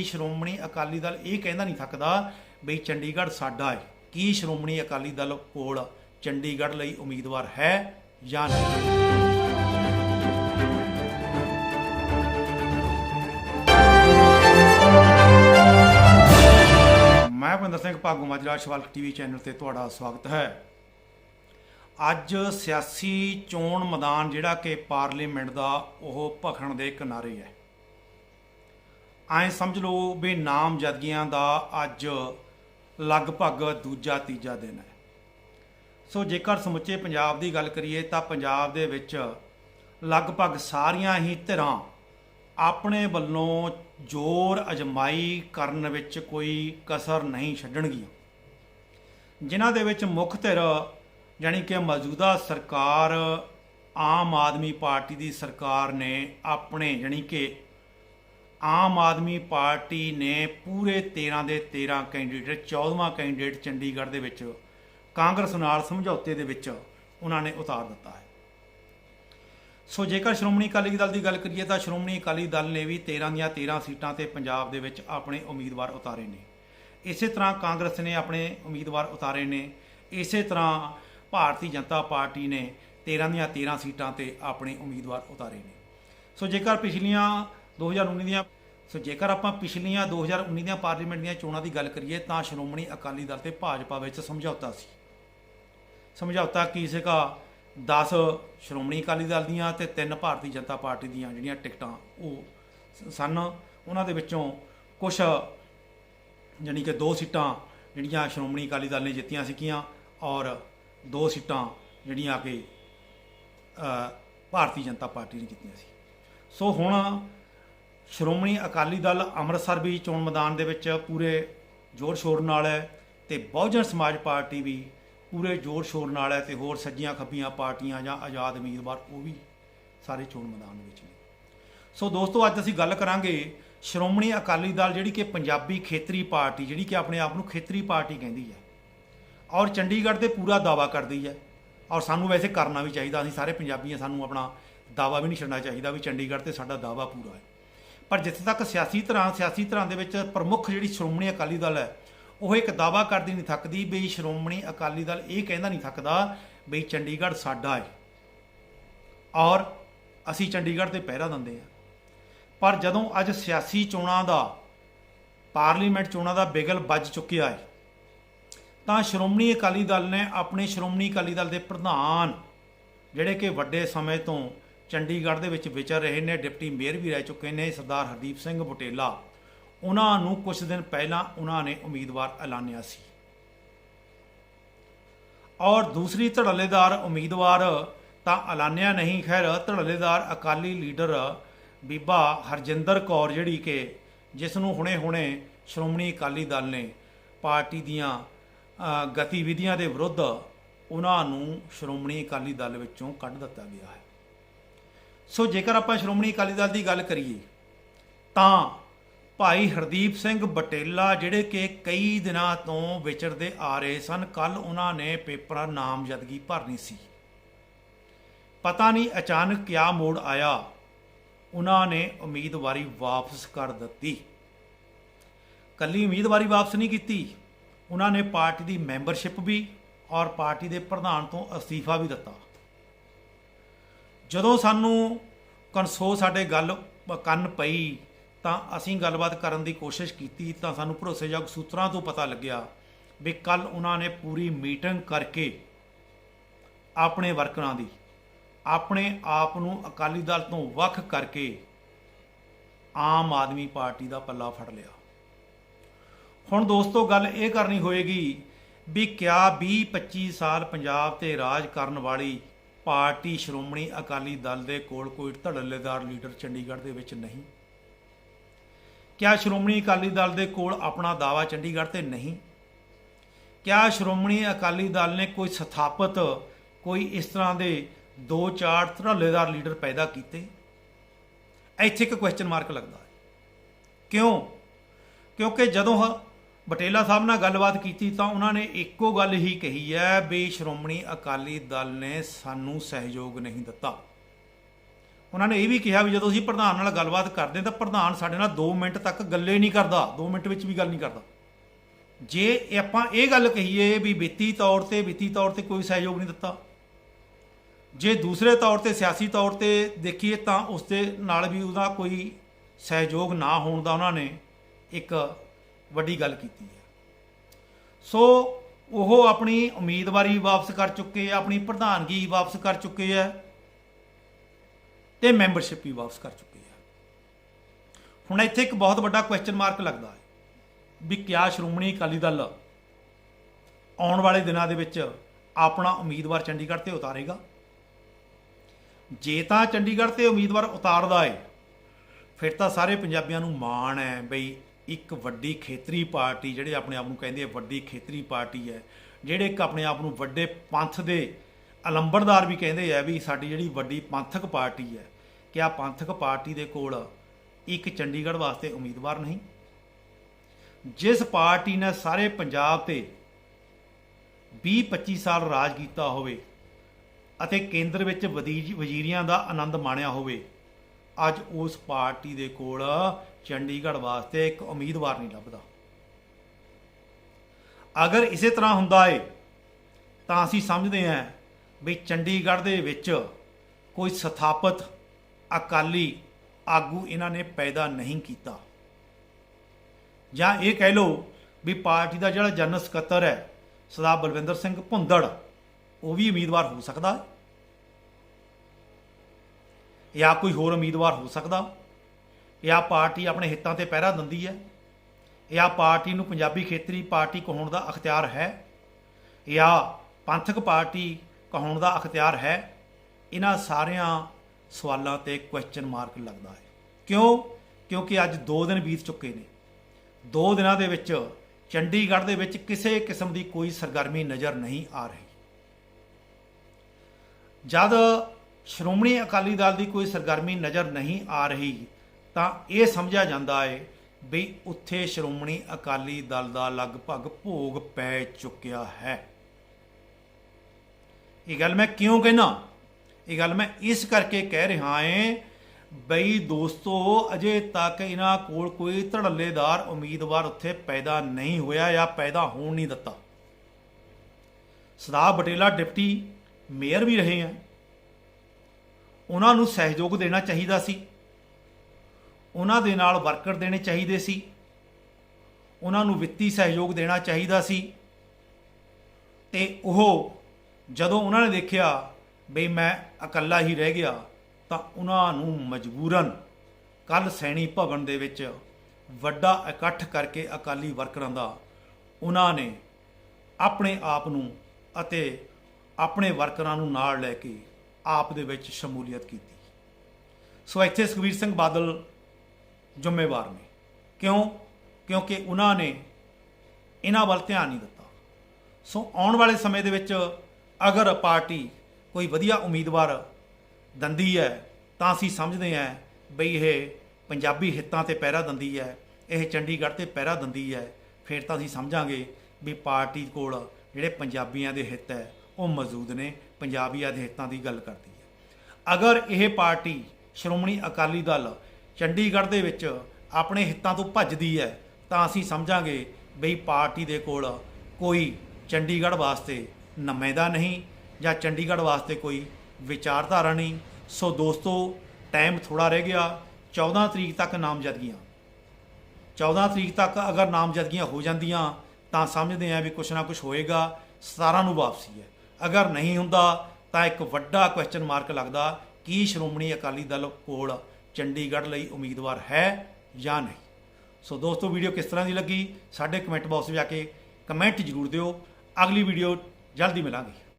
ਕਿ ਸ਼੍ਰੋਮਣੀ ਅਕਾਲੀ ਦਲ ਇਹ ਕਹਿੰਦਾ ਨਹੀਂ ਸਕਦਾ ਬਈ ਚੰਡੀਗੜ੍ਹ ਸਾਡਾ ਹੈ ਕੀ ਸ਼੍ਰੋਮਣੀ ਅਕਾਲੀ ਦਲ ਕੋਲ ਚੰਡੀਗੜ੍ਹ ਲਈ ਉਮੀਦਵਾਰ ਹੈ ਜਾਂ ਨਹੀਂ? ਮੈਂ ਭਿੰਦਰ ਸਿੰਘ ਭਾਗੂ ਮਾਜਰਾ ਸ਼ਵਾਲਕ ਟੀਵੀ ਚੈਨਲ ਤੇ ਤੁਹਾਡਾ ਸਵਾਗਤ ਹੈ। ਅੱਜ ਸਿਆਸੀ ਚੋਣ ਮੈਦਾਨ ਜਿਹੜਾ ਕਿ ਪਾਰਲੀਮੈਂਟ ਦਾ ਉਹ ਭਖਣ ਦੇ ਕਿਨਾਰੇ ਹੈ। ਐਂ ਸਮਝ ਲਓ ਵੀ ਨਾਮਜ਼ਦਗੀਆਂ ਦਾ ਅੱਜ ਲਗਭਗ ਦੂਜਾ ਤੀਜਾ ਦਿਨ ਹੈ। ਸੋ ਜੇਕਰ ਸਮੁੱਚੇ ਪੰਜਾਬ ਦੀ ਗੱਲ ਕਰੀਏ ਤਾਂ ਪੰਜਾਬ ਦੇ ਵਿੱਚ ਲਗਭਗ ਸਾਰੀਆਂ ਹੀ ਧਿਰਾਂ ਆਪਣੇ ਵੱਲੋਂ ਜ਼ੋਰ ਅਜਮਾਈ ਕਰਨ ਵਿੱਚ ਕੋਈ ਕਸਰ ਨਹੀਂ ਛੱਡਣਗੀਆਂ। ਜਿਨ੍ਹਾਂ ਦੇ ਵਿੱਚ ਮੁੱਖ ਧਿਰ ਯਾਨੀ ਕਿ ਮੌਜੂਦਾ ਸਰਕਾਰ, ਆਮ ਆਦਮੀ ਪਾਰਟੀ ਦੀ ਸਰਕਾਰ ਨੇ ਆਪਣੇ ਯਾਨੀ ਕਿ ਆਮ ਆਦਮੀ ਪਾਰਟੀ ਨੇ ਪੂਰੇ 13 ਦੇ 13 ਕੈਂਡੀਡੇਟ 14ਵਾਂ ਕੈਂਡੀਡੇਟ ਚੰਡੀਗੜ੍ਹ ਦੇ ਵਿੱਚ, ਕਾਂਗਰਸ ਨਾਲ ਸਮਝੌਤੇ ਦੇ ਵਿੱਚ ਉਹਨਾਂ ਨੇ ਉਤਾਰ ਦਿੱਤਾ ਹੈ। ਸੋ ਜੇਕਰ ਸ਼੍ਰੋਮਣੀ ਅਕਾਲੀ ਦਲ ਦੀ ਗੱਲ ਕਰੀਏ ਤਾਂ ਸ਼੍ਰੋਮਣੀ ਅਕਾਲੀ ਦਲ ਨੇ ਵੀ 13 ਦੀਆਂ 13 ਸੀਟਾਂ ਤੇ ਪੰਜਾਬ ਦੇ ਵਿੱਚ ਆਪਣੇ ਉਮੀਦਵਾਰ ਉਤਾਰੇ ਨੇ। ਇਸੇ ਤਰ੍ਹਾਂ ਕਾਂਗਰਸ ਨੇ ਆਪਣੇ ਉਮੀਦਵਾਰ ਉਤਾਰੇ ਨੇ। ਇਸੇ ਤਰ੍ਹਾਂ ਭਾਰਤੀ ਜਨਤਾ ਪਾਰਟੀ ਨੇ 13 ਦੀਆਂ 13 ਸੀਟਾਂ ਤੇ ਆਪਣੇ ਉਮੀਦਵਾਰ ਉਤਾਰੇ ਨੇ। ਸੋ ਜੇਕਰ ਪਿਛਲੀਆਂ 2019 ਦੀਆਂ ਸੋ ਜੇਕਰ ਆਪਾਂ ਪਿਛਲੀਆਂ 2019 ਦੀਆਂ ਪਾਰਲੀਮੈਂਟ ਦੀਆਂ ਚੋਣਾਂ ਦੀ ਗੱਲ ਕਰੀਏ, ਤਾਂ ਸ਼੍ਰੋਮਣੀ ਅਕਾਲੀ ਦਲ ਤੇ ਭਾਜਪਾ ਵਿੱਚ ਸਮਝੌਤਾ ਸੀ। ਸਮਝੌਤਾ ਕੀ ਸੀਗਾ? 10 ਸ਼੍ਰੋਮਣੀ ਅਕਾਲੀ ਦਲ ਦੀਆਂ ਤੇ 3 ਭਾਰਤੀ ਜਨਤਾ ਪਾਰਟੀ ਦੀਆਂ ਜਿਹੜੀਆਂ ਟਿਕਟਾਂ, ਉਹ ਸਨ। ਉਹਨਾਂ ਦੇ ਵਿੱਚੋਂ ਕੁਝ ਜਾਣੀ ਕਿ ਦੋ ਸੀਟਾਂ ਜਿਹੜੀਆਂ ਸ਼੍ਰੋਮਣੀ ਅਕਾਲੀ ਦਲ ਨੇ ਜਿੱਤੀਆਂ ਸੀਗੀਆਂ ਔਰ ਦੋ ਸੀਟਾਂ ਜਿਹੜੀਆਂ ਕਿ ਭਾਰਤੀ ਜਨਤਾ ਪਾਰਟੀ ਨੇ ਜਿੱਤੀਆਂ ਸੀ। ਸੋ ਹੁਣ ਸ਼੍ਰੋਮਣੀ ਅਕਾਲੀ ਦਲ ਅੰਮ੍ਰਿਤਸਰ ਵੀ ਚੋਣ ਮੈਦਾਨ ਦੇ ਵਿੱਚ ਪੂਰੇ ਜ਼ੋਰ ਸ਼ੋਰ ਨਾਲ ਹੈ ਤੇ ਬਹੁਜਨ ਸਮਾਜ ਪਾਰਟੀ ਵੀ ਪੂਰੇ ਜ਼ੋਰ ਸ਼ੋਰ ਨਾਲ ਹੈ ਤੇ ਹੋਰ ਸੱਜੀਆਂ ਖੱਬੀਆਂ ਪਾਰਟੀਆਂ ਜਾਂ ਆਜ਼ਾਦ ਉਮੀਦਵਾਰ ਉਹ ਵੀ ਸਾਰੇ ਚੋਣ ਮੈਦਾਨ ਦੇ ਵਿੱਚ ਨੇ। ਸੋ ਦੋਸਤੋ, ਅੱਜ ਅਸੀਂ ਗੱਲ ਕਰਾਂਗੇ ਸ਼੍ਰੋਮਣੀ ਅਕਾਲੀ ਦਲ ਜਿਹੜੀ ਕਿ ਪੰਜਾਬੀ ਖੇਤਰੀ ਪਾਰਟੀ, ਜਿਹੜੀ ਕਿ ਆਪਣੇ ਆਪ ਨੂੰ ਖੇਤਰੀ ਪਾਰਟੀ ਕਹਿੰਦੀ ਹੈ ਔਰ ਚੰਡੀਗੜ੍ਹ ਤੇ ਪੂਰਾ ਦਾਵਾ ਕਰਦੀ ਹੈ ਔਰ ਸਾਨੂੰ ਵੈਸੇ ਕਰਨਾ ਵੀ ਚਾਹੀਦਾ, ਅਸੀਂ ਸਾਰੇ ਪੰਜਾਬੀਆਂ ਸਾਨੂੰ ਆਪਣਾ ਦਾਵਾ ਵੀ ਨਹੀਂ ਛੱਡਣਾ ਚਾਹੀਦਾ ਵੀ ਚੰਡੀਗੜ੍ਹ ਤੇ ਸਾਡਾ ਦਾਵਾ ਪੂਰਾ ਹੈ। ਪਰ ਜਿੱਥੇ ਤੱਕ ਸਿਆਸੀ ਤਰ੍ਹਾਂ ਸਿਆਸੀ ਤਰ੍ਹਾਂ ਦੇ ਵਿੱਚ ਪ੍ਰਮੁੱਖ ਜਿਹੜੀ ਸ਼੍ਰੋਮਣੀ ਅਕਾਲੀ ਦਲ ਹੈ, ਉਹ ਇੱਕ ਦਾਵਾ ਕਰਦੀ ਨਹੀਂ ਥੱਕਦੀ ਵੀ ਸ਼੍ਰੋਮਣੀ ਅਕਾਲੀ ਦਲ ਇਹ ਕਹਿੰਦਾ ਨਹੀਂ ਥੱਕਦਾ ਵੀ ਚੰਡੀਗੜ੍ਹ ਸਾਡਾ ਹੈ ਔਰ ਅਸੀਂ ਚੰਡੀਗੜ੍ਹ ਤੇ ਪਹਿਰਾ ਦਿੰਦੇ ਹਾਂ। ਪਰ ਜਦੋਂ ਅੱਜ ਸਿਆਸੀ ਚੋਣਾਂ ਦਾ, ਪਾਰਲੀਮੈਂਟ ਚੋਣਾਂ ਦਾ ਬਿਗਲ ਵੱਜ ਚੁੱਕਿਆ ਹੈ ਤਾਂ ਸ਼੍ਰੋਮਣੀ ਅਕਾਲੀ ਦਲ ਨੇ ਆਪਣੇ ਸ਼੍ਰੋਮਣੀ ਅਕਾਲੀ ਦਲ ਦੇ ਪ੍ਰਧਾਨ ਜਿਹੜੇ ਕਿ ਵੱਡੇ ਸਮੇਂ ਤੋਂ ਚੰਡੀਗੜ੍ਹ ਦੇ ਵਿੱਚ ਵਿਚਰ ਰਹੇ ਨੇ, ਡਿਪਟੀ ਮੇਅਰ ਵੀ ਰਹਿ ਚੁੱਕੇ ਨੇ, ਸਰਦਾਰ ਹਰਦੀਪ ਸਿੰਘ ਬੁਟੇਲਾ ਉਹਨਾਂ ਨੂੰ ਕੁਝ ਦਿਨ ਪਹਿਲਾਂ ਉਹਨਾਂ ਨੇ ਉਮੀਦਵਾਰ ਐਲਾਨਿਆ ਸੀ। ਔਰ ਦੂਸਰੀ ਧੜੱਲੇਦਾਰ ਉਮੀਦਵਾਰ ਤਾਂ ਐਲਾਨਿਆ ਨਹੀਂ, ਖੈਰ ਧੜੱਲੇਦਾਰ ਅਕਾਲੀ ਲੀਡਰ ਬੀਬਾ ਹਰਜਿੰਦਰ ਕੌਰ ਜਿਹੜੀ ਕਿ ਜਿਸ ਨੂੰ ਹੁਣੇ-ਹੁਣੇ ਸ਼੍ਰੋਮਣੀ ਅਕਾਲੀ ਦਲ ਨੇ ਪਾਰਟੀ ਦੀਆਂ ਗਤੀਵਿਧੀਆਂ ਦੇ ਵਿਰੁੱਧ ਉਹਨਾਂ ਨੂੰ ਸ਼੍ਰੋਮਣੀ ਅਕਾਲੀ ਦਲ ਵਿੱਚੋਂ ਕੱਢ ਦਿੱਤਾ ਗਿਆ ਹੈ। ਸੋ ਜੇਕਰ ਆਪਾਂ ਸ਼੍ਰੋਮਣੀ ਅਕਾਲੀ ਦਲ ਦੀ ਗੱਲ ਕਰੀਏ, ਤਾਂ ਭਾਈ ਹਰਦੀਪ ਸਿੰਘ ਬਟੇਲਾ ਜਿਹੜੇ ਕਿ ਕਈ ਦਿਨਾਂ ਤੋਂ ਵਿਚਰਦੇ ਆ ਰਹੇ ਸਨ ਕੱਲ ਉਹਨਾਂ ਨੇ ਪੇਪਰਾਂ ਨਾਮਜ਼ਦਗੀ ਭਰਨੀ ਸੀ। ਪਤਾ ਨਹੀਂ ਅਚਾਨਕ ਕਿਆ ਮੋੜ ਆਇਆ। ਉਹਨਾਂ ਨੇ ਉਮੀਦਵਾਰੀ ਵਾਪਸ ਕਰ ਦਿੱਤੀ। ਕੱਲੀ ਉਮੀਦਵਾਰੀ ਵਾਪਸ ਨਹੀਂ ਕੀਤੀ। ਉਹਨਾਂ ਨੇ ਪਾਰਟੀ ਦੀ ਮੈਂਬਰਸ਼ਿਪ ਵੀ ਔਰ ਪਾਰਟੀ ਦੇ ਪ੍ਰਧਾਨ ਤੋਂ ਅਸਤੀਫਾ ਵੀ ਦਿੱਤਾ। ਜਦੋਂ ਸਾਨੂੰ ਕਨਸੋ ਸਾਡੇ ਗੱਲ ਕੰਨ ਪਈ, ਤਾਂ ਅਸੀਂ ਗੱਲਬਾਤ ਕਰਨ ਦੀ ਕੋਸ਼ਿਸ਼ ਕੀਤੀ, ਤਾਂ ਸਾਨੂੰ ਭਰੋਸੇਯੋਗ ਸੂਤਰਾਂ ਤੋਂ ਪਤਾ ਲੱਗਿਆ ਵੀ ਕੱਲ ਉਹਨਾਂ ਨੇ ਪੂਰੀ ਮੀਟਿੰਗ ਕਰਕੇ ਆਪਣੇ ਵਰਕਰਾਂ ਦੀ, ਆਪਣੇ ਆਪ ਨੂੰ ਅਕਾਲੀ ਦਲ ਤੋਂ ਵੱਖ ਕਰਕੇ ਆਮ ਆਦਮੀ ਪਾਰਟੀ ਦਾ ਪੱਲਾ ਫੜ ਲਿਆ। ਹੁਣ ਦੋਸਤੋ, ਗੱਲ ਇਹ ਕਰਨੀ ਹੋਏਗੀ ਵੀ ਕਿਆ 20 25 ਸਾਲ ਪੰਜਾਬ ਤੇ ਰਾਜ ਕਰਨ ਵਾਲੀ ਪਾਰਟੀ ਸ਼੍ਰੋਮਣੀ ਅਕਾਲੀ ਦਲ ਦੇ ਕੋਲ ਕੋਈ ਧੜੱਲੇਦਾਰ ਲੀਡਰ ਚੰਡੀਗੜ੍ਹ ਦੇ ਵਿੱਚ ਨਹੀਂ। ਕਿਆ ਸ਼੍ਰੋਮਣੀ ਅਕਾਲੀ ਦਲ ਦੇ ਕੋਲ ਆਪਣਾ ਦਾਵਾ ਚੰਡੀਗੜ੍ਹ ਤੇ ਨਹੀਂ? ਕਿਆ ਸ਼੍ਰੋਮਣੀ ਅਕਾਲੀ ਦਲ ਨੇ ਕੋਈ ਸਥਾਪਿਤ, ਕੋਈ ਇਸ ਤਰ੍ਹਾਂ ਦੇ ਦੋ ਚਾਰ ਧੜੱਲੇਦਾਰ ਲੀਡਰ ਪੈਦਾ ਕੀਤੇ? ਇੱਥੇ ਇੱਕ ਕੁਐਸਚਨ ਮਾਰਕ ਲੱਗਦਾ ਹੈ। ਕਿਉਂ? ਕਿਉਂਕਿ ਜਦੋਂ ਹ- ਬਟੇਲਾ ਸਾਹਿਬ ਨਾਲ ਗੱਲਬਾਤ ਕੀਤੀ ਤਾਂ ਉਹਨਾਂ ਨੇ ਇੱਕੋ ਗੱਲ ਹੀ ਕਹੀ ਹੈ, ਵੀ ਸ਼੍ਰੋਮਣੀ ਅਕਾਲੀ ਦਲ ਨੇ ਸਾਨੂੰ ਸਹਿਯੋਗ ਨਹੀਂ ਦਿੱਤਾ। ਉਹਨਾਂ ਨੇ ਇਹ ਵੀ ਕਿਹਾ ਵੀ ਜਦੋਂ ਅਸੀਂ ਪ੍ਰਧਾਨ ਨਾਲ ਗੱਲਬਾਤ ਕਰਦੇ ਹਾਂ ਤਾਂ ਪ੍ਰਧਾਨ ਸਾਡੇ ਨਾਲ 2 ਮਿੰਟ ਤੱਕ ਗੱਲੇ ਨਹੀਂ ਕਰਦਾ 2 ਮਿੰਟ ਵਿੱਚ ਵੀ ਗੱਲ ਨਹੀਂ ਕਰਦਾ। ਜੇ ਆਪਾਂ ਇਹ ਗੱਲ ਕਹੀਏ ਵੀ ਵਿੱਤੀ ਤੌਰ ਤੇ, ਵਿੱਤੀ ਤੌਰ ਤੇ ਕੋਈ ਸਹਿਯੋਗ ਨਹੀਂ ਦਿੱਤਾ। ਜੇ ਦੂਸਰੇ ਤੌਰ ਤੇ, ਸਿਆਸੀ ਤੌਰ ਤੇ ਦੇਖੀਏ ਤਾਂ ਉਸ ਦੇ ਨਾਲ ਵੀ ਉਹਦਾ ਕੋਈ ਸਹਿਯੋਗ ਨਾ ਹੋਣ ਦਾ ਉਹਨਾਂ ਨੇ ਇੱਕ ਵੱਡੀ ਗੱਲ ਕੀਤੀ ਹੈ। ਸੋ ਉਹ ਆਪਣੀ ਉਮੀਦਵਾਰੀ ਵਾਪਸ ਕਰ ਚੁੱਕੇ ਆ, ਆਪਣੀ ਪ੍ਰਧਾਨਗੀ ਵਾਪਸ ਕਰ ਚੁੱਕੇ ਆ ਤੇ ਮੈਂਬਰਸ਼ਿਪ ਵੀ ਵਾਪਸ ਕਰ ਚੁੱਕੇ ਆ। ਹੁਣ ਇੱਥੇ ਇੱਕ ਬਹੁਤ ਵੱਡਾ ਕੁਐਸਚਨ ਮਾਰਕ ਲੱਗਦਾ ਹੈ ਵੀ ਕਿਆ ਸ਼੍ਰੋਮਣੀ ਅਕਾਲੀ ਦਲ ਆਉਣ ਵਾਲੇ ਦਿਨਾਂ ਦੇ ਵਿੱਚ ਆਪਣਾ ਉਮੀਦਵਾਰ ਚੰਡੀਗੜ੍ਹ ਤੇ ਉਤਾਰੇਗਾ? ਜੇ ਤਾਂ ਚੰਡੀਗੜ੍ਹ ਤੇ ਉਮੀਦਵਾਰ ਉਤਾਰਦਾ ਏ, ਫਿਰ ਤਾਂ ਸਾਰੇ ਪੰਜਾਬੀਆਂ ਨੂੰ ਮਾਣ ਹੈ ਬਈ ਇੱਕ ਵੱਡੀ ਖੇਤਰੀ ਪਾਰਟੀ ਜਿਹੜੇ ਆਪਣੇ ਆਪ ਨੂੰ ਕਹਿੰਦੇ ਆ ਵੱਡੀ ਖੇਤਰੀ ਪਾਰਟੀ ਹੈ, ਜਿਹੜੇ ਇੱਕ ਆਪਣੇ ਆਪ ਨੂੰ ਵੱਡੇ ਪੰਥ ਦੇ ਅਲੰਬਰਦਾਰ ਵੀ ਕਹਿੰਦੇ ਆ ਵੀ ਸਾਡੀ ਜਿਹੜੀ ਵੱਡੀ ਪੰਥਕ ਪਾਰਟੀ ਹੈ, ਕਿ ਆ ਪੰਥਕ ਪਾਰਟੀ ਦੇ ਕੋਲ ਇੱਕ ਚੰਡੀਗੜ੍ਹ ਵਾਸਤੇ ਉਮੀਦਵਾਰ ਨਹੀਂ। ਜਿਸ ਪਾਰਟੀ ਨੇ ਸਾਰੇ ਪੰਜਾਬ ਤੇ 20-25 ਸਾਲ ਰਾਜ ਕੀਤਾ ਹੋਵੇ ਅਤੇ ਕੇਂਦਰ ਵਿੱਚ ਵਜ਼ੀਰ- ਵਜ਼ੀਰੀਆਂ ਦਾ ਆਨੰਦ ਮਾਣਿਆ ਹੋਵੇ ਅੱਜ ਉਸ ਪਾਰਟੀ ਦੇ ਕੋਲ ਚੰਡੀਗੜ੍ਹ ਵਾਸਤੇ ਇੱਕ ਉਮੀਦਵਾਰ ਨਹੀਂ ਲੱਭਦਾ। ਅਗਰ ਇਸੇ ਤਰ੍ਹਾਂ ਹੁੰਦਾ ਏ, ਤਾਂ ਅਸੀਂ ਸਮਝਦੇ ਹਾਂ ਵੀ ਚੰਡੀਗੜ੍ਹ ਦੇ ਵਿੱਚ ਕੋਈ ਸਥਾਪਿਤ ਅਕਾਲੀ ਆਗੂ ਇਹਨਾਂ ਨੇ ਪੈਦਾ ਨਹੀਂ ਕੀਤਾ। ਜਾਂ ਇਹ ਕਹਿ ਲਓ ਵੀ ਪਾਰਟੀ ਦਾ ਜਿਹੜਾ ਜਨਰਲ ਸਕੱਤਰ ਹੈ, ਸਰਦਾਰ ਬਲਵਿੰਦਰ ਸਿੰਘ ਭੁੰਦੜ, ਉਹ ਵੀ ਉਮੀਦਵਾਰ ਹੋ ਸਕਦਾ ਹੈ। ਜਾਂ ਕੋਈ ਹੋਰ ਉਮੀਦਵਾਰ ਹੋ ਸਕਦਾ। ਜਾਂ ਪਾਰਟੀ ਆਪਣੇ ਹਿੱਤਾਂ ਤੇ ਪਹਿਰਾ ਦਿੰਦੀ ਹੈ। ਜਾਂ ਪਾਰਟੀ ਨੂੰ ਪੰਜਾਬੀ ਖੇਤਰੀ ਪਾਰਟੀ ਕਹਾਉਣ ਦਾ ਅਖਤਿਆਰ ਹੈ। ਜਾਂ ਪੰਥਕ ਪਾਰਟੀ ਕਹਾਉਣ ਦਾ ਅਖਤਿਆਰ ਹੈ। ਇਹਨਾਂ ਸਾਰਿਆਂ ਸਵਾਲਾਂ ਤੇ ਕੁਐਸਚਨ ਮਾਰਕ ਲੱਗਦਾ ਹੈ। ਕਿਉਂ? ਕਿਉਂਕਿ ਅੱਜ 2 ਦਿਨ ਬੀਤ ਚੁੱਕੇ ਨੇ। 2 ਦਿਨਾਂ ਦੇ ਵਿੱਚ ਚੰਡੀਗੜ੍ਹ ਦੇ ਵਿੱਚ ਕਿਸੇ ਕਿਸਮ ਦੀ ਕੋਈ ਸਰਗਰਮੀ ਨਜ਼ਰ ਨਹੀਂ ਆ ਰਹੀ। ਜਦ ਸ਼੍ਰੋਮਣੀ ਅਕਾਲੀ ਦਲ ਦੀ ਕੋਈ ਸਰਗਰਮੀ ਨਜ਼ਰ ਨਹੀਂ ਆ ਰਹੀ, ਤਾਂ ਇਹ ਸਮਝਿਆ ਜਾਂਦਾ ਹੈ ਵੀ ਉੱਥੇ ਸ਼੍ਰੋਮਣੀ ਅਕਾਲੀ ਦਲ ਦਾ ਲਗਭਗ ਭੋਗ ਪੈ ਚੁੱਕਿਆ ਹੈ। ਇਹ ਗੱਲ ਮੈਂ ਕਿਉਂ ਕਹਿਣਾ? ਇਹ ਗੱਲ ਮੈਂ ਇਸ ਕਰਕੇ ਕਹਿ ਰਿਹਾ ਹਾਂ ਬਈ ਦੋਸਤੋ, ਅਜੇ ਤੱਕ ਇਹਨਾਂ ਕੋਲ ਕੋਈ ਧੜੱਲੇਦਾਰ ਉਮੀਦਵਾਰ ਉੱਥੇ ਪੈਦਾ ਨਹੀਂ ਹੋਇਆ ਜਾਂ ਪੈਦਾ ਹੋਣ ਨਹੀਂ ਦਿੱਤਾ। ਸਦਾ ਬਟੇਲਾ ਡਿਪਟੀ ਮੇਅਰ ਵੀ ਰਹੇ ਆ। ਉਹਨਾਂ ਨੂੰ ਸਹਿਯੋਗ ਦੇਣਾ ਚਾਹੀਦਾ ਸੀ। ਉਹਨਾਂ ਦੇ ਨਾਲ ਵਰਕਰ ਦੇਣੇ ਚਾਹੀਦੇ ਸੀ। ਉਹਨਾਂ ਨੂੰ ਵਿੱਤੀ ਸਹਿਯੋਗ ਦੇਣਾ ਚਾਹੀਦਾ ਸੀ। ਤੇ ਉਹ ਜਦੋਂ ਉਹਨਾਂ ਨੇ ਦੇਖਿਆ ਬਈ ਮੈਂ ਇਕੱਲਾ ਹੀ ਰਹਿ ਗਿਆ, ਤਾਂ ਉਹਨਾਂ ਨੂੰ ਮਜਬੂਰਨ ਕੱਲ ਸੈਣੀ ਭਵਨ ਦੇ ਵਿੱਚ ਵੱਡਾ ਇਕੱਠ ਕਰਕੇ ਅਕਾਲੀ ਵਰਕਰਾਂ ਦਾ ਉਹਨਾਂ ਨੇ ਆਪਣੇ ਆਪ ਨੂੰ ਅਤੇ ਆਪਣੇ ਵਰਕਰਾਂ ਨੂੰ ਨਾਲ ਲੈ ਕੇ ਆਪ ਦੇ ਵਿੱਚ ਸ਼ਮੂਲੀਅਤ ਕੀਤੀ। ਸੋ ਇੱਥੇ ਸੁਖਬੀਰ ਸਿੰਘ ਬਾਦਲ ਜ਼ਿੰਮੇਵਾਰ ਨੇ। ਕਿਉਂ? ਕਿਉਂਕਿ ਉਹਨਾਂ ਨੇ ਇਹਨਾਂ ਵੱਲ ਧਿਆਨ ਨਹੀਂ ਦਿੱਤਾ। ਸੋ ਆਉਣ ਵਾਲੇ ਸਮੇਂ ਦੇ ਵਿੱਚ ਅਗਰ ਪਾਰਟੀ ਕੋਈ ਵਧੀਆ ਉਮੀਦਵਾਰ ਦੰਦੀ ਹੈ, ਤਾਂ ਅਸੀਂ ਸਮਝਦੇ ਹਾਂ ਬਈ ਇਹ ਪੰਜਾਬੀ ਹਿੱਤਾਂ ਤੇ ਪਹਿਰਾ ਦਿੰਦੀ ਹੈ, ਇਹ ਚੰਡੀਗੜ੍ਹ ਤੇ ਪਹਿਰਾ ਦਿੰਦੀ ਹੈ। ਫਿਰ ਤਾਂ ਅਸੀਂ ਸਮਝਾਂਗੇ ਵੀ ਪਾਰਟੀ ਕੋਲ ਜਿਹੜੇ ਪੰਜਾਬੀਆਂ ਦੇ ਹਿੱਤ ਹੈ, ਉਹ ਮੌਜੂਦ ਨੇ। ਪੰਜਾਬੀ ਦੇ ਦੀ ਗੱਲ ਕਰਦੀ ਹੈ। ਅਗਰ ਇਹ ਪਾਰਟੀ ਸ਼੍ਰੋਮਣੀ ਅਕਾਲੀ ਦਲ ਚੰਡੀਗੜ੍ਹ ਦੇ ਵਿੱਚ ਆਪਣੇ ਹਿੱਤਾਂ ਤੋਂ ਭੱਜਦੀ ਹੈ, ਤਾਂ ਅਸੀਂ ਸਮਝਾਂਗੇ ਬਈ ਪਾਰਟੀ ਦੇ ਕੋਲ ਕੋਈ ਚੰਡੀਗੜ੍ਹ ਵਾਸਤੇ ਨੁਮਾਇੰਦਾ ਨਹੀਂ ਜਾਂ ਚੰਡੀਗੜ੍ਹ ਵਾਸਤੇ ਕੋਈ ਵਿਚਾਰਧਾਰਾ ਨਹੀਂ। ਸੋ ਦੋਸਤੋ ਟਾਈਮ ਥੋੜਾ ਰਹਿ ਗਿਆ। 14 ਤਰੀਕ ਤੱਕ ਨਾਮਜ਼ਦਗੀਆਂ। 14 ਤਰੀਕ ਤੱਕ ਅਗਰ ਨਾਮਜ਼ਦਗੀਆਂ ਹੋ ਜਾਂਦੀਆਂ, ਤਾਂ ਸਮਝਦੇ ਆ ਵੀ ਕੁਛ ਨਾ ਕੁਛ ਹੋਏਗਾ। 17 ਨੂੰ ਵਾਪਸੀ ਹੈ। ਅਗਰ ਨਹੀਂ ਹੁੰਦਾ, ਤਾਂ ਇੱਕ ਵੱਡਾ ਕੁਐਸਚਨ ਮਾਰਕ ਲੱਗਦਾ, ਕੀ ਸ਼੍ਰੋਮਣੀ ਅਕਾਲੀ ਦਲ ਕੋਲ ਚੰਡੀਗੜ੍ਹ ਲਈ ਉਮੀਦਵਾਰ ਹੈ ਜਾਂ ਨਹੀਂ? ਸੋ ਦੋਸਤੋ ਵੀਡੀਓ ਕਿਸ ਤਰ੍ਹਾਂ ਦੀ ਲੱਗੀ? ਸਾਡੇ ਕਮੈਂਟ ਬਾਕਸ ਵਿੱਚ ਆ ਕੇ ਕਮੈਂਟ ਜ਼ਰੂਰ ਦਿਓ। ਅਗਲੀ ਵੀਡੀਓ ਜਲਦੀ ਮਿਲਾਂਗੇ।